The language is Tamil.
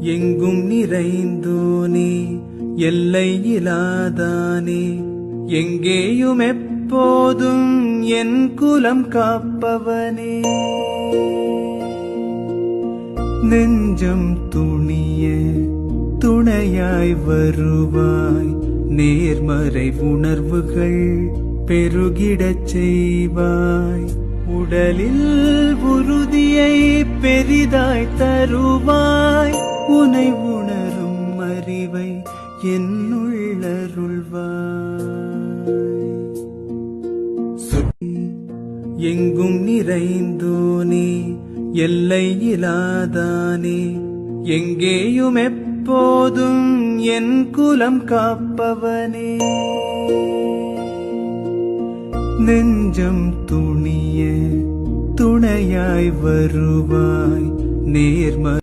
எங்கும் நிறைந்தோனே எல்லை இலாதானே எங்கேயும் எப்போதும் என் குலம் காப்பவனே. நெஞ்சம் துணிய துணையாய் வருவாய். நேர்மறை உணர்வுகள் பெருகிடச் செய்வாய். உடலில் உறுதியை பெரிதாய் தருவாய். உனை உணரும் அறிவை என்னுள்ளருள்வாய் எங்கும் நிறைந்தோனே எல்லை இலாதானே எங்கேயும் எப்போதும் என் குலம் காப்பவனே. நெஞ்சம் துணிய துணையாய் வருவாய். நேர்ம